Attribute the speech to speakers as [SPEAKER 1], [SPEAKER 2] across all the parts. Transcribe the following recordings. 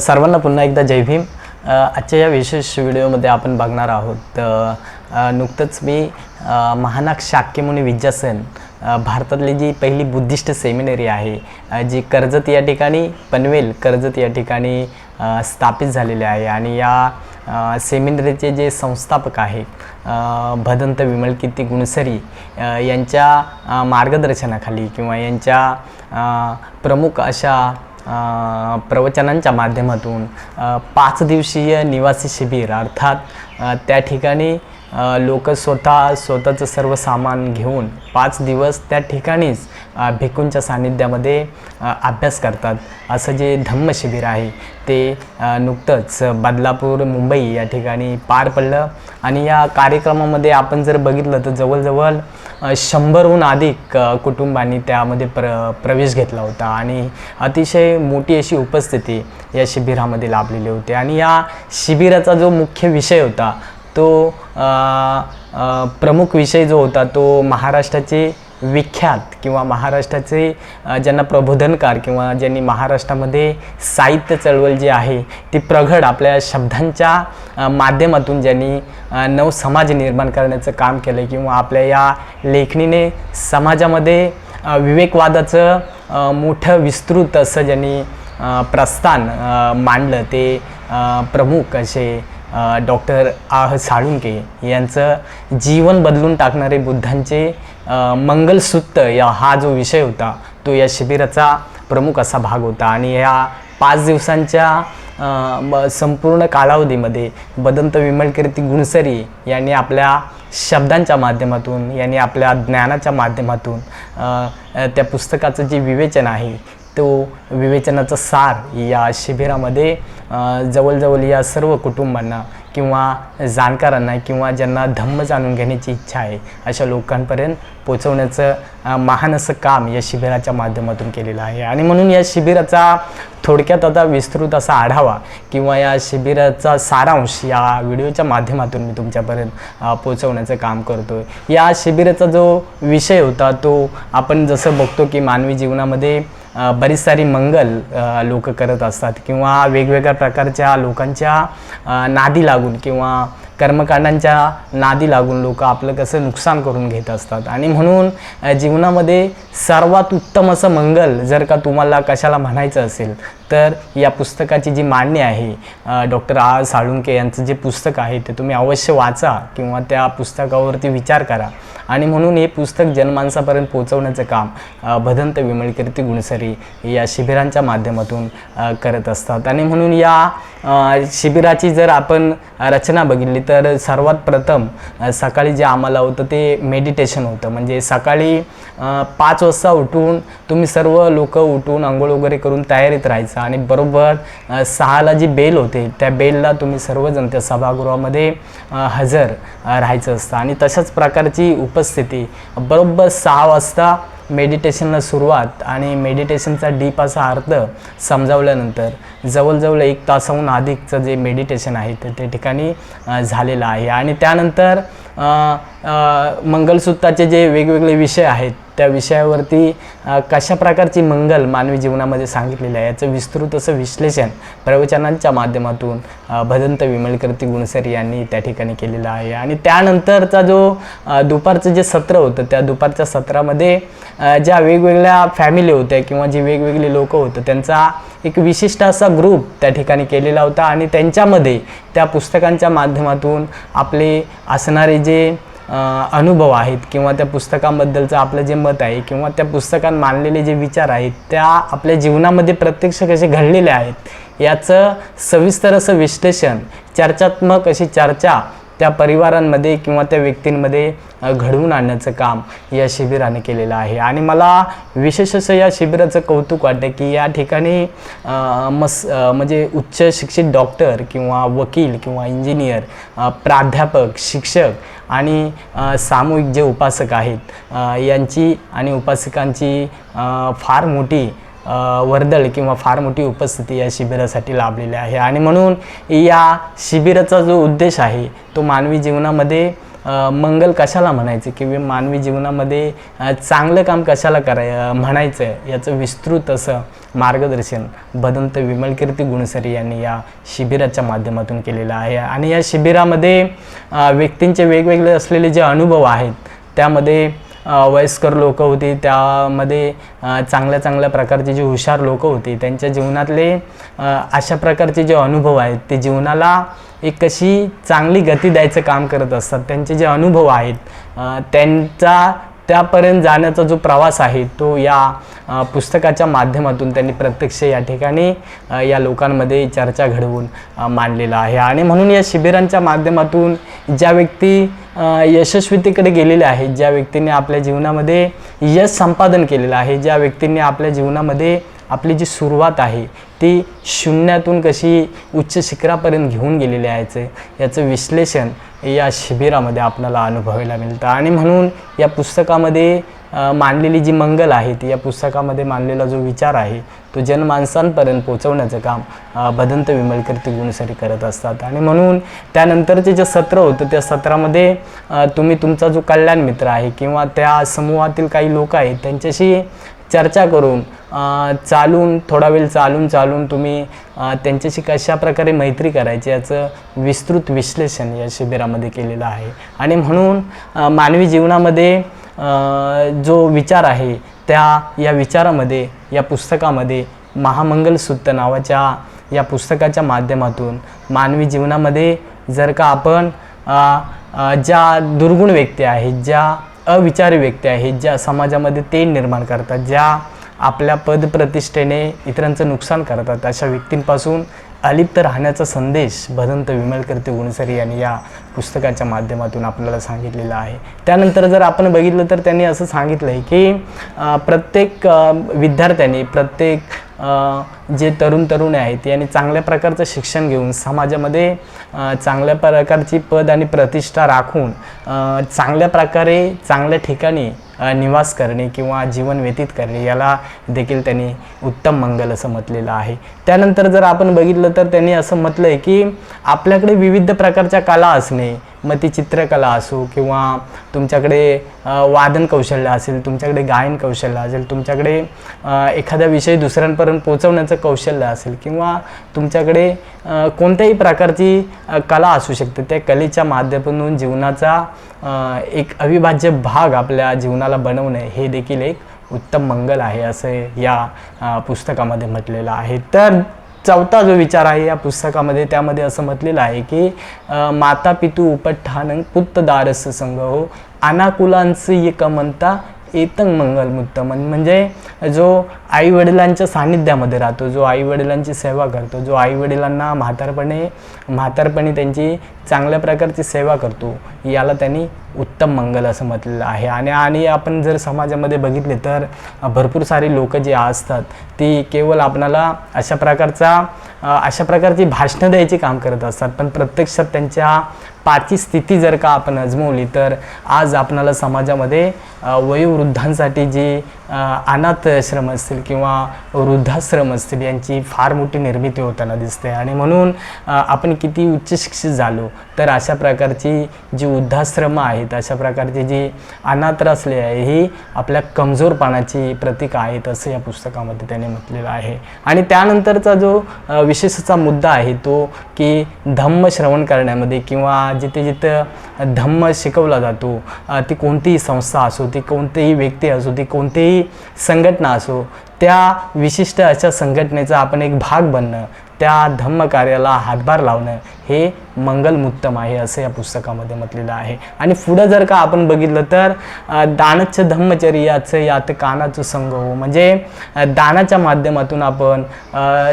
[SPEAKER 1] सर्वांना पुन्हा एकदा जय भीम. आजच्या या विशेष व्हिडिओमध्ये आपण बघणार आहोत नुकतंच मी अ, महानाग शाक्यमुनी विद्यासन भारतातली जी पहिली बुद्धिस्ट सेमिनरी आहे जी कर्जत या ठिकाणी पनवेल कर्जत या ठिकाणी स्थापित झालेले आहे आणि या सेमिनरीचे जे संस्थापक आहे भदंत विमल कीर्ती गुणसरी यांच्या मार्गदर्शनाखाली किंवा यांच्या प्रमुख अशा प्रवचनांच्या माध्यमातून पाच दिवसीय निवासी शिबिर अर्थात त्या ठिकाणी लोक स्वतः स्वतःचं सर्व सामान घेऊन पाच दिवस त्या ठिकाणीच भिकूंच्या सान्निध्यामध्ये अभ्यास करतात. असं जे धम्म शिबिर आहे ते नुकतंच बदलापूर मुंबई या ठिकाणी पार पडलं. आणि या कार्यक्रमामध्ये आपण जर बघितलं तर जवळजवळ शंभरहून अधिक कुटुंबांनी त्यामध्ये प्र प्रवेश घेतला होता आणि अतिशय मोठी अशी उपस्थिती या शिबिरामध्ये लाभलेली होती. आणि या शिबिराचा जो मुख्य विषय होता तो आ, आ, प्रमुख विषय जो होता तो महाराष्ट्राचे विख्यात किंवा महाराष्ट्राचे ज्यांना प्रबोधनकार किंवा ज्यांनी महाराष्ट्रामध्ये साहित्य चळवळ जी आहे ती प्रगड आपल्या शब्दांच्या माध्यमातून ज्यांनी नव समाज निर्माण करण्याचं काम केलं किंवा आपल्या या लेखणीने समाजामध्ये विवेकवादाचं मोठं विस्तृत असं ज्यांनी प्रस्थान मांडलं ते प्रमुख असे डॉक्टर आह साळुंके यांचं जीवन बदलून टाकणारे बुद्धांचे मंगलसूत्र या हा जो विषय होता तो या शिबिराचा प्रमुख असा भाग होता. आणि या पाच दिवसांच्या म- संपूर्ण कालावधीमध्ये बदंत विमलकीर्ती गुणसरी यांनी आपल्या शब्दांच्या माध्यमातून यांनी आपल्या ज्ञानाच्या माध्यमातून त्या पुस्तकाचं जे विवेचन आहे तो विवेचनाचा सार या शिबिरामध्ये जवळजवळ या सर्व कुटुंबांना किंवा जाणकारांना किंवा ज्यांना धम्म जाणून घेण्याची इच्छा आहे अशा लोकांपर्यंत पोचवण्याचं महान असं काम या शिबिराच्या माध्यमातून केलेलं आहे. आणि म्हणून या शिबिराचा थोडक्यात आता विस्तृत असा आढावा किंवा या शिबिराचा सारांश या व्हिडिओच्या माध्यमातून मी तुमच्यापर्यंत पोचवण्याचं काम करतो या शिबिराचा जो विषय होता तो आपण जसं बघतो की मानवी जीवनामध्ये बरीच सारी मंगल लोक करत असतात किंवा वेगवेगळ्या प्रकारच्या लोकांच्या नादी लागून किंवा कर्मकांडांच्या नादी लागून लोक आपलं कसं नुकसान करून घेत असतात. आणि म्हणून जीवनामध्ये सर्वात उत्तम असं मंगल जर का तुम्हाला कशाला म्हणायचं असेल तर या पुस्तकाची जी मांडणी आहे डॉक्टर आर साळुंके यांचं जे पुस्तक आहे ते तुम्ही अवश्य वाचा किंवा त्या पुस्तकावरती विचार करा. आणि म्हणून हे पुस्तक जनमानसापर्यंत पोहोचवण्याचं काम भदंत विमळकीर्ती गुणसरी या शिबिरांच्या माध्यमातून करत असतात. आणि म्हणून या शिबिराची जर आपण रचना बघितली तर सर्वात प्रथम सकाळी जे आम्हाला होतं ते मेडिटेशन होतं. म्हणजे सकाळी पाच वाजता उठून तुम्ही सर्व लोक उठून आंघोळ वगैरे करून तयारीत राहायचं. आणि बरोबर सहाला जी बेल होते त्या बेलला तुम्ही सर्वजण त्या सभागृहामध्ये हजर राहायचं असतं. आणि तशाच प्रकारची उपस्थिती बरोबर सहा वाजता मेडिटेशनला सुरुवात आणि मेडिटेशनचा डीप असा अर्थ समजावल्यानंतर जवळजवळ एक तासाहून अधिकचं जे मेडिटेशन आहे ते त्या ठिकाणी झालेलं आहे. आणि त्यानंतर मंगलसूत्राचे जे वेगवेगळे विषय आहेत त्या विषयावरती कशा प्रकारची मंगल मानवी जीवनामध्ये सांगितलेलं आहे याचं विस्तृत असं विश्लेषण प्रवचनांच्या माध्यमातून भदंत विमलकर्ती गुणसरी यांनी त्या ठिकाणी केलेलं आहे. आणि त्यानंतरचा जो दुपारचं जे सत्र होतं त्या दुपारच्या सत्रामध्ये ज्या वेगवेगळ्या फॅमिली होत्या किंवा जी वेगवेगळी लोक होतं त्यांचा एक विशिष्ट असा ग्रुप त्या ठिकाणी केलेला होता. आणि त्यांच्यामध्ये त्या पुस्तकांच्या माध्यमातून आपले असणारे जे अनुभव आहेत किंवा त्या पुस्तकांबद्दलचं आपलं जे मत आहे किंवा त्या पुस्तकात मांडलेले जे विचार आहेत त्या आपल्या जीवनामध्ये प्रत्यक्ष कसे घडलेले आहेत याचं सविस्तर असं विश्लेषण चर्चात्मक अशी चर्चा त्या परिवारांमध्ये किंवा त्या व्यक्तींमध्ये घडवून आणण्याचं काम या शिबिराने केलेलं आहे. आणि मला विशेष असं या शिबिराचं कौतुक वाटतं की या ठिकाणी मस म्हणजे उच्च शिक्षित डॉक्टर किंवा वकील किंवा इंजिनियर प्राध्यापक शिक्षक आणि सामूहिक जे उपासक आहेत यांची आणि उपासकांची फार मोठी वर्दळ किंवा फार मोठी उपस्थिती या शिबिरासाठी लाभलेली आहे. आणि म्हणून या शिबिराचा जो उद्देश आहे तो मानवी जीवनामध्ये मंगल कशाला म्हणायचे किंवा मानवी जीवनामध्ये चांगलं काम कशाला कराय म्हणायचं याचं विस्तृत असं मार्गदर्शन बदंत विमलकीर्ती गुणसरी यांनी या शिबिराच्या माध्यमातून केलेलं आहे. आणि या शिबिरामध्ये व्यक्तींचे वेगवेगळे असलेले जे अनुभव आहेत त्यामध्ये वयस्कर लोक होती त्यामध्ये चांगल्या चांगल्या प्रकारचे जे हुशार लोक होती त्यांच्या जीवनातले अशा प्रकारचे जे अनुभव आहेत ते जीवनाला एक कशी चांगली गती द्यायचं काम करत असतात. त्यांचे जे अनुभव आहेत त्यांचा त्यापर्यंत जाण्याचा जो प्रवास आहे तो या पुस्तकाच्या माध्यमातून त्यांनी प्रत्यक्ष या ठिकाणी या लोकांमध्ये चर्चा घडवून मांडलेला आहे. आणि म्हणून या शिबिरांच्या माध्यमातून ज्या व्यक्ती यशस्वीतेकडे गेलेले आहेत ज्या व्यक्तींनी आपल्या जीवनामध्ये यश संपादन केलेलं आहे ज्या व्यक्तींनी आपल्या जीवनामध्ये आपली जी सुरुवात आहे ती शून्यातून कशी उच्च शिखरापर्यंत घेऊन गेलेली आहे याचं विश्लेषण या शिबिरामध्ये आपल्याला अनुभवायला मिळतं. आणि म्हणून या पुस्तकामध्ये मांडलेली जी मंगल आहे ती या पुस्तकामध्ये मांडलेला जो विचार आहे तो जनमानसांपर्यंत पोचवण्याचं काम भदंत विमलकीर्ती गुणसरी करत असतात. आणि म्हणून त्यानंतरचे जे सत्र होतं त्या सत्रामध्ये तुम्ही तुमचा जो कल्याण मित्र आहे किंवा त्या समूहातील काही लोक आहेत त्यांच्याशी चर्चा करून चालून थोडा वेळ चालून चालून तुम्ही त्यांच्याशी कशा प्रकारे मैत्री करायची याचं विस्तृत विश्लेषण या शिबिरामध्ये केलेलं आहे. आणि म्हणून मानवी जीवनामध्ये जो विचार आहे त्या या विचारामध्ये या पुस्तकामध्ये महामंगलसूत्र नावाच्या या पुस्तकाच्या माध्यमातून मानवी जीवनामध्ये जर का आपण ज्या दुर्गुण व्यक्ती आहेत ज्या अविचारी व्यक्ती आहेत ज्या समाजामध्ये ते निर्माण करतात ज्या आपल्या पदप्रतिष्ठेने इतरांचं नुकसान करतात अशा व्यक्तींपासून अलिप्त राहण्याचा संदेश भदंत विमलकर्ते गुणसरी यांनी या पुस्तकाच्या माध्यमातून आपल्याला सांगितलेला आहे. त्यानंतर जर आपण बघितलं तर त्यांनी असं सांगितलं आहे की प्रत्येक विद्यार्थ्यांनी प्रत्येक जे तरुण तरुणी आहेत यांनी चांगल्या प्रकारचं शिक्षण घेऊन समाजामध्ये चांगल्या प्रकारची पद आणि प्रतिष्ठा राखून चांगल्या प्रकारे चांगल्या ठिकाणी निवास करणे किंवा जीवन व्यतीत करणे याला देखील त्यांनी उत्तम मंगल असं म्हटलेलं आहे. त्यानंतर जर आपण बघितलं तर त्यांनी असं म्हटलं आहे की आपल्याकडे विविध प्रकारच्या कला असणे मग ती चित्रकला असो किंवा तुमच्याकडे वादन कौशल्य असेल तुमच्याकडे गायन कौशल्य असेल तुमच्याकडे एखादा विषय दुसऱ्यांपर्यंत पोचवण्याचं कौशल्य असेल किंवा तुमच्याकडे कोणत्याही प्रकारची कला असू शकते. त्या कलेच्या माध्यमातून जीवनाचा एक अविभाज्य भाग आपल्या जीवनाला बनवणे हे देखील एक उत्तम मंगल आहे असं या पुस्तकामध्ये म्हटलेलं आहे. तर चौथा जो विचार आहे या पुस्तकामध्ये त्यामध्ये असं म्हटलेलं आहे की माता पितू उपठ्ठानं पुत्तदारस संघ हो अनाकुलांचं एक म्हणता एतंग मंगल मुक्त म्हणजे जो आई वडिलांच्या सानिध्यामध्ये राहतो जो आई वडिलांची सेवा करतो जो आई वडिलांना म्हातारपणे म्हातारपणी त्यांची चांगल्या प्रकारची सेवा करतो याला त्यांनी उत्तम मंगल असं म्हटलेलं आहे. आणि आणि आपण जर समाजामध्ये बघितले तर भरपूर सारी लोक जी असतात ती केवळ आपणाला अशा प्रकारचा अशा प्रकारची भाषणं द्यायची काम करत असतात. पण प्रत्यक्षात त्यांच्या पाची स्थिती जर का आपण अजमवली तर आज आपणाला समाजामध्ये वयोवृद्धांसाठी जी अनाथ आश्रम असतील किंवा वृद्धाश्रम असतील यांची फार मोठी निर्मिती होताना दिसते. आणि म्हणून आपण किती उच्च शिक्षित झालो तर अशा प्रकारची जी वृद्धाश्रम आहेत अशा प्रकारची जी अनाथ असले आहे ही आपल्या कमजोरपणाची प्रतीक आहेत असं या पुस्तकामध्ये त्याने म्हटलेलं आहे. आणि त्यानंतरचा जो विशेषचा मुद्दा आहे तो की धम्म श्रवण करण्यामध्ये किंवा जिथे जिथं धम्म शिकवला जातो ती कोणतीही संस्था असो ती कोणतीही व्यक्ती असो ती कोणतेही संघटना असो त्या विशिष्ट अशा संघटनेचा आपण एक भाग बनणं त्या धम्म कार्याला हातभार लावणं हे मंगलमुत्तम आहे असं या पुस्तकामध्ये म्हटलेलं आहे. आणि पुढं जर का आपण बघितलं तर दानच धम्मचर्याचं यात कानाचं संग हो. म्हणजे दानाच्या माध्यमातून आपण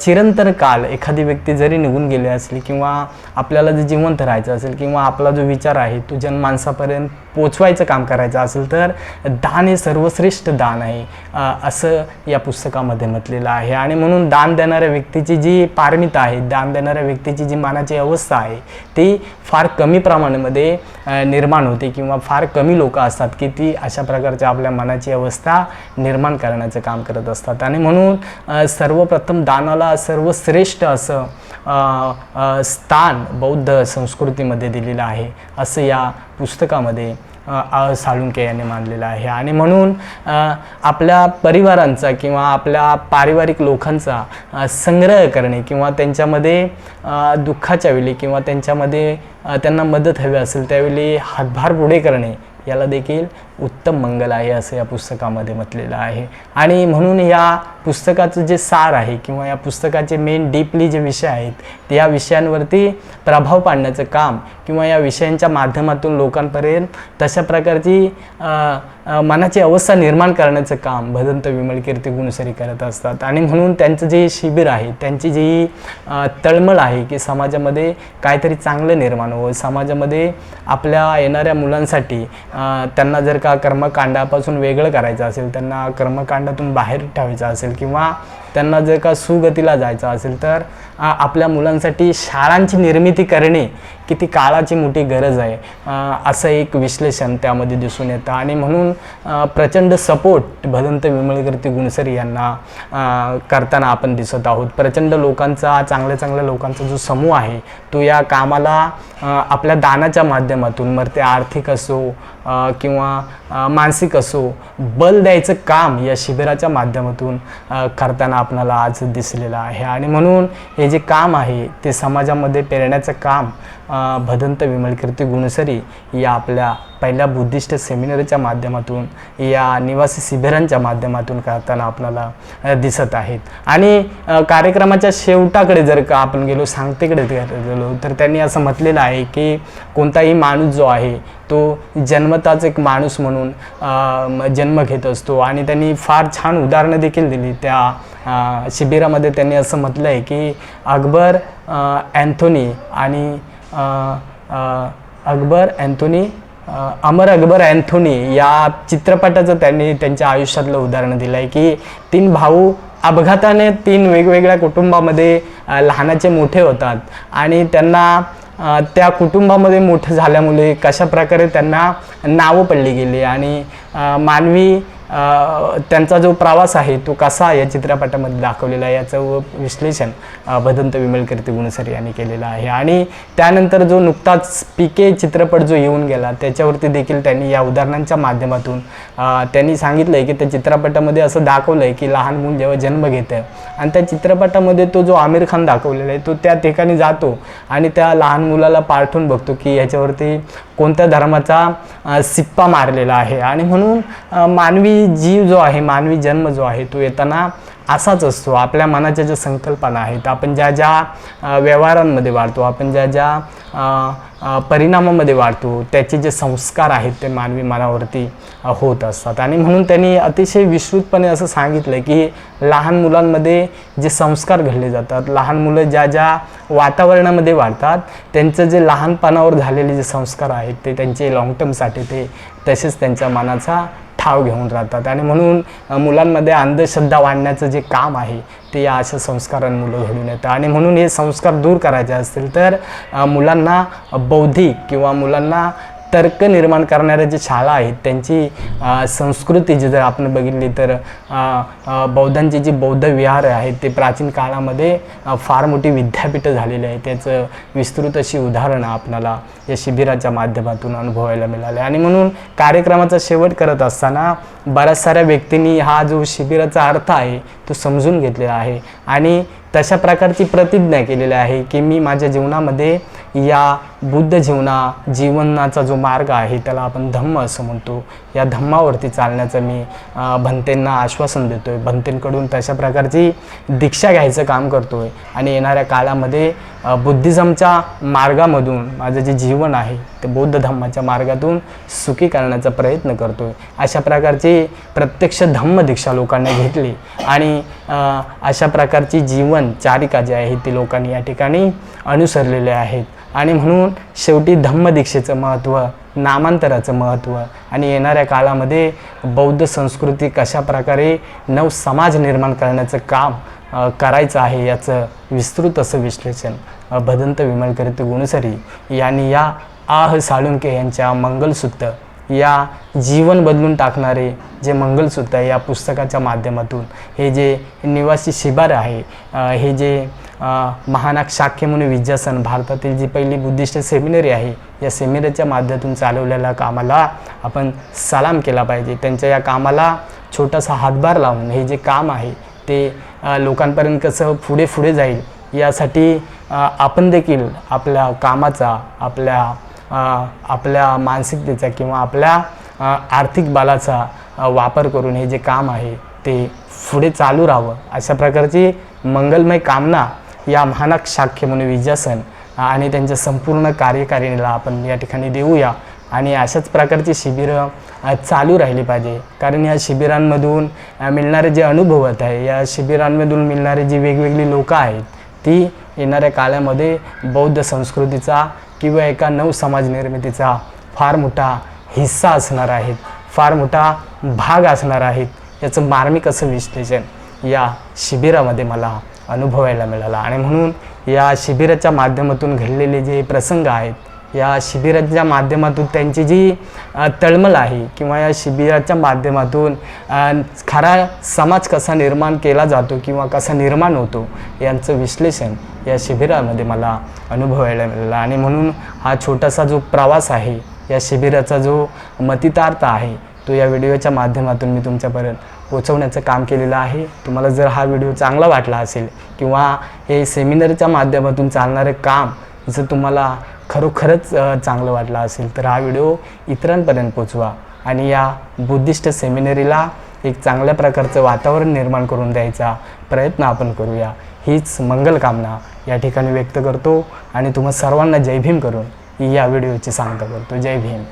[SPEAKER 1] चिरंतर चिरंतन काल एखादी व्यक्ती जरी निघून गेली असली किंवा आपल्याला जर जिवंत राहायचं असेल किंवा आपला जो विचार आहे तो जनमानसापर्यंत पोचवायचं काम करायचं असेल तर दान हे सर्वश्रेष्ठ दान आहे असं या पुस्तकामध्ये म्हटलेलं आहे. आणि म्हणून दान देणाऱ्या व्यक्तीची जी पारमिता आहे दान देणाऱ्या व्यक्तीची जी मानाची अवस्था अवस्था आहे ती फार कमी प्रमाणामध्ये निर्माण होते किंवा फार कमी लोक असतात की ती अशा प्रकारच्या आपल्या मनाची अवस्था निर्माण करण्याचं काम करत असतात. आणि म्हणून सर्वप्रथम दानाला सर्वश्रेष्ठ असं स्थान बौद्ध संस्कृतीमध्ये दिलेलं आहे असं या पुस्तकामध्ये साळुंके यांनी मानलेलं आहे. आणि म्हणून आपल्या परिवारांचा किंवा आपल्या पारिवारिक लोकांचा संग्रह करणे किंवा त्यांच्यामध्ये दुःखाच्या वेळी किंवा त्यांच्यामध्ये त्यांना मदत हवी असेल त्यावेळी हातभार पुढे करणे याला देखील उत्तम मंगल आहे असं या पुस्तकामध्ये म्हटलेलं आहे. आणि म्हणून या पुस्तकाचं जे सार आहे किंवा या पुस्तकाचे मेन डीपली जे विषय आहेत ते या विषयांवरती प्रभाव पाडण्याचं काम किंवा या विषयांच्या माध्यमातून लोकांपर्यंत तशा प्रकारची मनाची अवस्था निर्माण करण्याचं काम भदंत विमल कीर्ती गुणसरी करत असतात. आणि म्हणून त्यांचं जे शिबिर आहे त्यांची जी तळमळ आहे की समाजामध्ये काहीतरी चांगलं निर्माण हो समाजामध्ये आपल्या येणाऱ्या मुलांसाठी त्यांना जर का कर्मकांडापासून वेगळं करायचं असेल त्यांना कर्मकांडातून बाहेर ठेवायचं असेल किंवा त्यांना जर का सुगतीला जायचं असेल तर आपल्या मुलांसाठी शाळांची निर्मिती करणे किती काळाची मोठी गरज आहे. असं एक विश्लेषण त्यामध्ये दिसून येतं. आणि म्हणून प्रचंड सपोर्ट भदंत विमलकीर्ती गुणसर यांना करताना आपण दिसत आहोत. प्रचंड लोकांचा चांगल्या चांगल्या लोकांचा जो समूह आहे तो या कामाला आपल्या दानाच्या माध्यमातून मग ते आर्थिक असो किंवा मानसिक असो बल द्यायचं काम या शिबिराच्या माध्यमातून करताना आपणाला आज दिसलेलं आहे. आणि म्हणून हे जे काम आहे ते समाजामध्ये पेरण्याचं काम भदंत विमलकीर्ती गुणसरी या आपल्या पहिल्या बुद्धिस्ट सेमिनरीच्या माध्यमातून या निवासी शिबिरांच्या माध्यमातून करताना आपल्याला दिसत आहेत. आणि कार्यक्रमाच्या शेवटाकडे जर का आपण गेलो सांगतेकडे गेलो तर त्यांनी असं म्हटलेलं आहे की कोणताही माणूस जो आहे तो जन्मताच एक माणूस म्हणून जन्म घेत असतो. आणि त्यांनी फार छान उदाहरणं देखील दिली त्या शिबिरामध्ये त्यांनी असं म्हटलं आहे की अकबर अँथोनी आणि अकबर अँथोनी अमर अकबर अँथोनी या चित्रपटाचं त्यांनी त्यांच्या आयुष्यातलं उदाहरण दिलं आहे की तीन भाऊ अपघाताने तीन वेगवेगळ्या कुटुंबामध्ये लहानाचे मोठे होतात आणि त्यांना त्या कुटुंबामध्ये मोठं झाल्यामुळे कशा प्रकारे त्यांना नावं पडली गेली आणि मानवी त्यांचा जो प्रवास आहे तो कसा या चित्रपटामध्ये दाखवलेला आहे याचं विश्लेषण भदंत विमलकीर्ती गुणसर यांनी केलेलं आहे. आणि त्यानंतर जो नुकताच पीके चित्रपट जो येऊन गेला त्याच्यावरती देखील त्यांनी या उदाहरणांच्या माध्यमातून त्यांनी सांगितलं आहे की त्या चित्रपटामध्ये असं दाखवलं आहे की लहान मूल जेव्हा जन्म घेतं आणि त्या चित्रपटामध्ये तो जो आमिर खान दाखवलेला आहे तो त्या ठिकाणी जातो आणि त्या लहान मुलाला पाठवून बघतो की याच्यावरती कोणत्या धर्माचा सिप्पा मारलेला आहे. आणि म्हणून मानवी जीव जो आहे मानवी जन्म जो आहे तो येताना असाच असतो. आपल्या मनाच्या ज्या संकल्पना आहेत आपण ज्या ज्या व्यवहारांमध्ये वाढतो आपण ज्या ज्या परिणामामध्ये वाढतो त्याचे जे संस्कार आहेत ते मानवी मनावरती होत असतात. आणि म्हणून त्यांनी अतिशय विस्तृतपणे असं सांगितलं की लहान मुलांमध्ये जे संस्कार घडले जातात लहान मुलं ज्या ज्या वातावरणामध्ये वाढतात त्यांचं जे लहानपणावर झालेले जे संस्कार आहेत ते त्यांचे लॉंग टर्मसाठी ते तसेच त्यांच्या मनाचा ठाव घेऊन राहतात. आणि म्हणून मुलांमध्ये अंधश्रद्धा वाढण्याचं जे काम आहे ते या अशा संस्कारांमुळे घडून येतं आणि म्हणून हे संस्कार दूर करायचे असतील तर मुलांना बौद्धिक किंवा मुलांना तर्क निर्माण करणाऱ्या ज्या शाळा आहेत त्यांची संस्कृती जी जर आपण बघितली तर बौद्धांचे जे जी बौद्ध विहार आहेत ते प्राचीन काळामध्ये फार मोठी विद्यापीठं झालेली आहे त्याचं विस्तृत अशी उदाहरणं आपणाला या शिबिराच्या माध्यमातून अनुभवायला मिळाले. आणि म्हणून कार्यक्रमाचा शेवट करत असताना बऱ्याच साऱ्या व्यक्तींनी हा जो शिबिराचा अर्थ आहे तो समजून घेतलेला आहे. आणि तशा प्रकारची प्रतिज्ञा केलेली आहे की मी माझ्या जीवनामध्ये या बुद्ध जीवना जीवनाचा जो मार्ग आहे त्याला आपण धम्म असं म्हणतो. या धम्मावरती चालण्याचं मी भंतेंना आश्वासन देतो आहे भंतेंकडून तशा प्रकारची दीक्षा घ्यायचं काम करतो आहे आणि येणाऱ्या काळामध्ये बुद्धिझमच्या मार्गामधून माझं जे जीवन आहे ते बौद्ध धम्माच्या मार्गातून सुखी करण्याचा प्रयत्न करतो आहे अशा प्रकारची प्रत्यक्ष धम्म दीक्षा लोकांनी घेतली. आणि अशा प्रकारची जीवन चारिका जी आहे ती लोकांनी या ठिकाणी अनुसरलेले आहेत. आणि म्हणून शेवटी धम्मदीक्षेचं महत्त्व नामांतराचं महत्त्व आणि येणाऱ्या काळामध्ये बौद्ध संस्कृती कशा प्रकारे नव समाज निर्माण करण्याचं काम करायचं आहे याचं विस्तृत असं विश्लेषण भदंत विमलकरित गुणसरी यांनी या आह साळुंके यांच्या मंगलसूत्र या जीवन बदलून टाकणारे जे मंगलसूत्र या पुस्तकाच्या माध्यमातून हे जे निवासी शिबार आहे हे जे अ, महानाग म्हणून विद्यासन भारतातील जी पहिली बुद्धिस्ट सेमिनरी आहे या सेमिनरीच्या माध्यमातून चालवलेल्या कामाला आपण सलाम केला पाहिजे. त्यांच्या या कामाला छोटासा हातभार लावून हे जे काम आहे ते लोकांपर्यंत कसं पुढे पुढे जाईल यासाठी आपण देखील आपल्या कामाचा आपल्या आपल्या मानसिकतेचा किंवा आपल्या आर्थिक बालाचा वापर करून हे जे काम आहे ते पुढे चालू राहावं. अशा प्रकारची मंगलमय कामना या महानक शाख्य म्हणून विद्यासन आणि त्यांच्या संपूर्ण कार्यकारिणीला आपण या ठिकाणी देऊया. आणि अशाच प्रकारची शिबिरं चालू राहिली पाहिजे. कारण या शिबिरांमधून मिळणारे जे अनुभवत आहे या शिबिरांमधून मिळणारे जी वेगवेगळी लोकं आहेत ती येणाऱ्या काळामध्ये बौद्ध संस्कृतीचा किंवा एका नव समाज निर्मितीचा फार मोठा हिस्सा असणार आहेत फार मोठा भाग असणार आहेत याचं मार्मिक असं विश्लेषण या शिबिरामध्ये मला अनुभवायला मिळाला. आणि म्हणून या शिबिराच्या माध्यमातून घडलेले जे प्रसंग आहेत या शिबिराच्या माध्यमातून त्यांची जी तळमळ आहे किंवा या शिबिराच्या माध्यमातून खरा समाज कसा निर्माण केला जातो किंवा कसा निर्माण होतो यांचं विश्लेषण या शिबिरामध्ये मला अनुभवायला मिळालं. आणि म्हणून हा छोटासा जो प्रवास आहे या शिबिराचा जो मतितार्थ आहे तो या व्हिडिओच्या माध्यमातून मी तुमच्यापर्यंत पोचवण्याचं काम केलेलं आहे. तुम्हाला जर हा व्हिडिओ चांगला वाटला असेल किंवा हे सेमिनारच्या माध्यमातून चालणारं काम जर तुम्हाला खरोखरच चांगलं वाटलं असेल तर हा व्हिडिओ इतरांपर्यंत पोचवा आणि या बुद्धिस्ट सेमिनरीला एक चांगल्या प्रकारचं वातावरण निर्माण करून द्यायचा प्रयत्न आपण करूया. हीच मंगलकामना या ठिकाणी व्यक्त करतो आणि तुम्हा सर्वांना जय भीम करून या व्हिडिओची सांगता करतो. जय भीम.